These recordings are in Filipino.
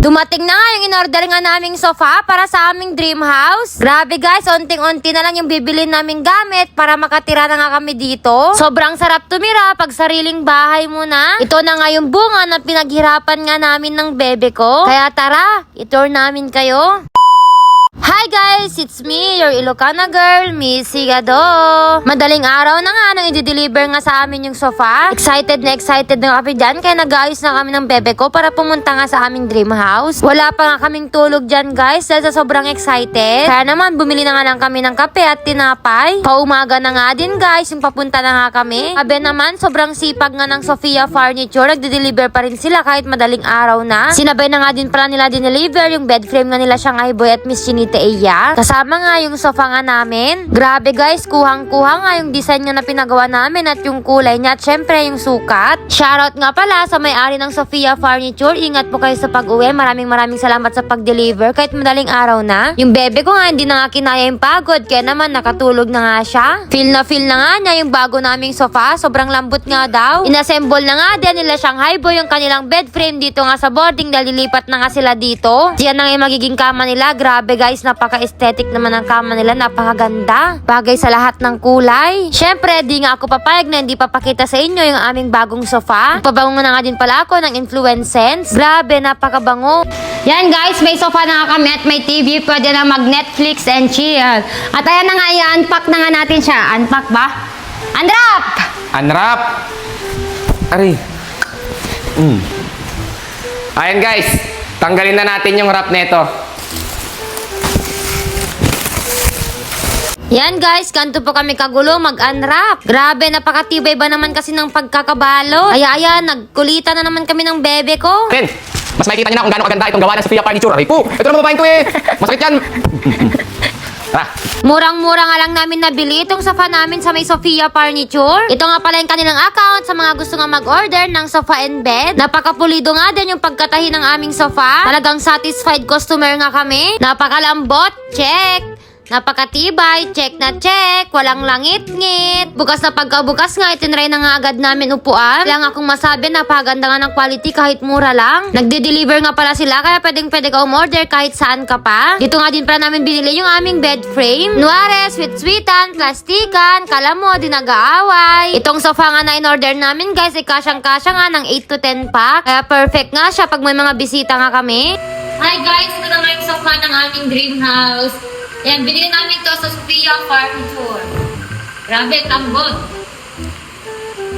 Dumating na nga yung in-order nga naming sofa para sa aming dream house. Grabe guys, onting-onti na lang yung bibili naming gamit para makatira na nga kami dito. Sobrang sarap tumira pag sariling bahay mo na. Ito na nga yung bunga na pinaghirapan nga namin ng bebe ko. Kaya tara, itour namin kayo. Guys! It's me, your Ilocana girl, Missy Gado. Madaling araw na nga nang i-deliver nga sa amin yung sofa. Excited na excited na kami dyan kaya nag-aayos na kami ng bebe ko para pumunta nga sa aming dream house. Wala pa nga kaming tulog dyan guys dahil sa sobrang excited. Kaya naman bumili na nga lang kami ng kape at tinapay. Paumaga na nga din guys yung papunta na nga kami. Sabi naman sobrang sipag nga ng Sofia Furniture. Nagde-deliver pa rin sila kahit madaling araw na. Sinabay na nga din pala nila din-deliver yung bed frame nga nila Shanghai Boy at Miss Chinita Eya. Kasama nga yung sofa nga namin. Grabe guys, kuhang-kuha nga yung design nga na pinagawa namin at yung kulay niya at syempre yung sukat. Shoutout nga pala sa may-ari ng Sofia Furniture. Ingat po kayo sa pag-uwi. Maraming maraming salamat sa pag-deliver kahit madaling araw na. Yung bebe ko nga hindi na nga kinaya yung pagod kaya naman nakatulog na nga siya. Feel na feel na nga niya yung bago naming sofa. Sobrang lambot nga daw. Inassemble na nga din nila Shanghai Boy yung kanilang bed frame dito nga sa boarding dahil lilipat na nga sila dito. Diyan na nga yung magiging kama nila. Grabe guys, napaka-aesthetic naman ang kama nila. Napakaganda. Bagay sa lahat ng kulay. Syempre, di nga ako papayag na hindi papakita sa inyo yung aming bagong sofa. Pabango na nga din pala ako ng Influence Sense. Grabe, napakabango. Yan guys, may sofa na nga kami at may TV. Pwede na mag-Netflix and chill. At ayan na nga, i-unpack na nga natin siya. Unpack ba? Unwrap! Unwrap! Aray. Mm. Ayan guys, tanggalin na natin yung wrap nito. Yan guys, kanto po kami kagulo mag-unwrap. Grabe, napakatibay ba naman kasi ng pagkakabalo. Ay, ayan, nagkulitan na naman kami ng bebe ko. Ken, mas makikita niyo na kung gaano kaganda itong gawa ng Sophia Furniture. Aray po, ito naman babaeng to eh. Masakit yan. Tara. Murang-mura nga lang namin nabili itong sofa namin sa may Sofia Furniture. Ito nga pala yung kanilang account sa mga gusto nga mag-order ng sofa and bed. Napakapulido nga din yung pagkatahi ng aming sofa. Talagang satisfied customer nga kami. Napakalambot, check. Napakatibay, check na check, walang langit-ngit. Bukas na pagkabukas nga, itinry na nga agad namin upuan. Kaya nga akong masabi, napaganda nga ng quality kahit mura lang. Nagde-deliver nga pala sila, kaya pwedeng pwede ka umorder kahit saan ka pa. Dito nga din pala namin binili yung aming bed frame. Nuare, sweet-sweetan, plastikan, kala mo, di nag-aaway. Itong sofa nga na in-order namin guys, ay kasyang-kasya nga ng 8 to 10 pack. Kaya perfect nga siya pag may mga bisita nga kami. Hi guys, ito na nga yung sofa ng aming dream house. Yan, binili namin to sa Sophia Farm Tour. Grabe, tambot.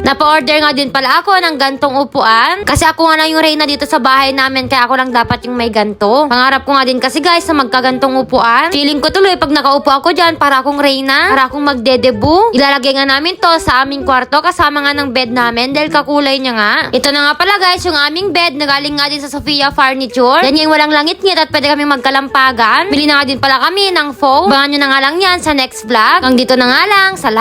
Napa-order nga din pala ako ng gantong upuan. Kasi ako nga lang yung reyna dito sa bahay namin, kaya ako lang dapat yung may ganto. Pangarap ko nga din kasi guys sa magkagantong upuan. Feeling ko tuloy pag nakaupo ako dyan, para akong reyna, para akong magdedebu. Ilalagay nga namin to sa aming kwarto kasama nga ng bed namin dahil kakulay niya nga. Ito na nga pala guys, yung aming bed na galing nga din sa Sofia Furniture. Yan yung walang langit-ngit at pwede kami magkalampagan. Bili na nga din pala kami ng foam. Bangan nyo na nga lang yan sa next vlog. Hanggang dito na nga lang. Salamat.